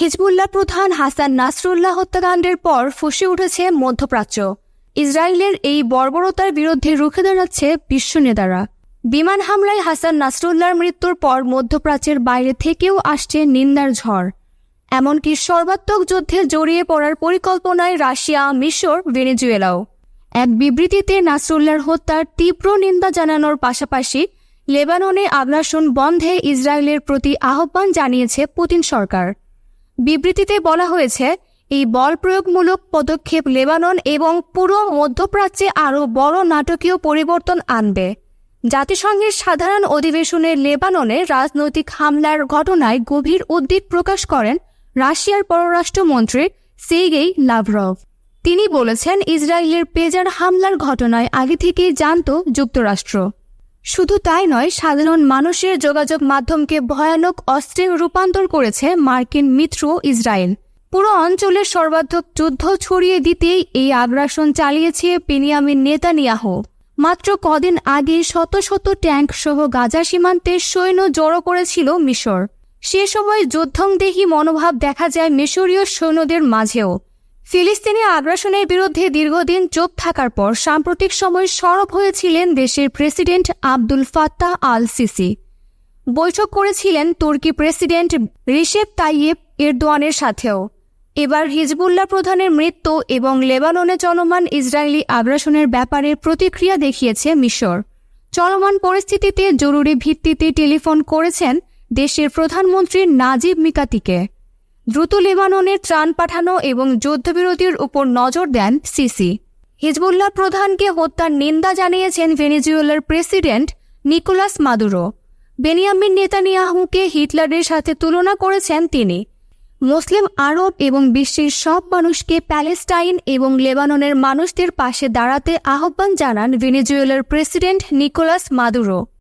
Hezbollah প্রধান হাসান নাসরুল্লাহ হত্যাকাণ্ডের পর ফুসে উঠেছে মধ্যপ্রাচ্য। ইসরায়েলের এই বর্বরতার বিরুদ্ধে রুখে দাঁড়াচ্ছে বিশ্ব নেতারা। বিমান হামলায় হাসান নাসরুল্লাহর মৃত্যুর পর মধ্যপ্রাচ্যের বাইরে থেকেও আসছে নিন্দার ঝড়। এমনকি সর্বাত্মক যুদ্ধে জড়িয়ে পড়ার পরিকল্পনায় রাশিয়া, মিশর, ভেনেজুয়েলাও। এক বিবৃতিতে নাসরুল্লাহর হত্যার তীব্র নিন্দা জানানোর পাশাপাশি লেবাননে আগ্রাসন বন্ধে ইসরায়েলের প্রতি আহ্বান জানিয়েছে পুতিন সরকার। বিবৃতিতে বলা হয়েছে, এই বল প্রয়োগমূলক পদক্ষেপ লেবানন এবং পুরো মধ্যপ্রাচ্যে আরও বড় নাটকীয় পরিবর্তন আনবে। জাতিসংঘের সাধারণ অধিবেশনে লেবাননে রাজনৈতিক হামলার ঘটনায় গভীর উদ্বেগ প্রকাশ করেন রাশিয়ার পররাষ্ট্রমন্ত্রী সেগেই লাভরভ। তিনি বলেছেন, ইসরায়েলের পেজার হামলার ঘটনায় আগে থেকেই জানত যুক্তরাষ্ট্র। শুধু তাই নয়, সাধারণ মানুষের যোগাযোগ মাধ্যমকে ভয়ানক অস্ত্রে রূপান্তর করেছে মার্কিন মিত্র ইসরায়েল। পুরো অঞ্চলের সর্বাত্মক যুদ্ধ ছড়িয়ে দিতেই এই আগ্রাসন চালিয়েছে পেনিয়ামিন নেতানিয়াহু। মাত্র কদিন আগে শত শত ট্যাঙ্ক সহ গাজা সীমান্তে সৈন্য জড়ো করেছিল মিশর। সে সময় যুদ্ধংদেহী মনোভাব দেখা যায় মিশরীয় সৈন্যদের মাঝেও। ফিলিস্তিনি আগ্রাসনের বিরুদ্ধে দীর্ঘদিন চুপ থাকার পর সাম্প্রতিক সময় সরব হয়েছিলেন দেশের president Abdul Fattah al Sisi বৈঠক করেছিলেন তুর্কি প্রেসিডেন্ট রিশেপ তাইয়েব এরদোয়ানের সাথেও। এবার হিজবুল্লাহ প্রধানের মৃত্যু এবং লেবাননে চলমান ইসরায়েলি আগ্রাসনের ব্যাপারে প্রতিক্রিয়া দেখিয়েছে মিশর। চলমান পরিস্থিতিতে জরুরি ভিত্তিতে টেলিফোন করেছেন দেশের প্রধানমন্ত্রী নাজিব মিকাতিকে। দ্রুত লেবাননে ত্রাণ পাঠানো এবং যুদ্ধবিরতির উপর নজর দেন সিসি। হিজবুল্লাহ প্রধানকে হত্যার নিন্দা জানিয়েছেন ভেনেজুয়েলার প্রেসিডেন্ট নিকোলাস মাদুরো। বেনিয়ামিন নেতানিয়াহুকে হিটলারের সাথে তুলনা করেছেন তিনি। মুসলিম আরব এবং বিশ্বের সব মানুষকে প্যালেস্টাইন এবং লেবাননের মানুষদের পাশে দাঁড়াতে আহ্বান জানান ভেনেজুয়েলার প্রেসিডেন্ট নিকোলাস মাদুরো।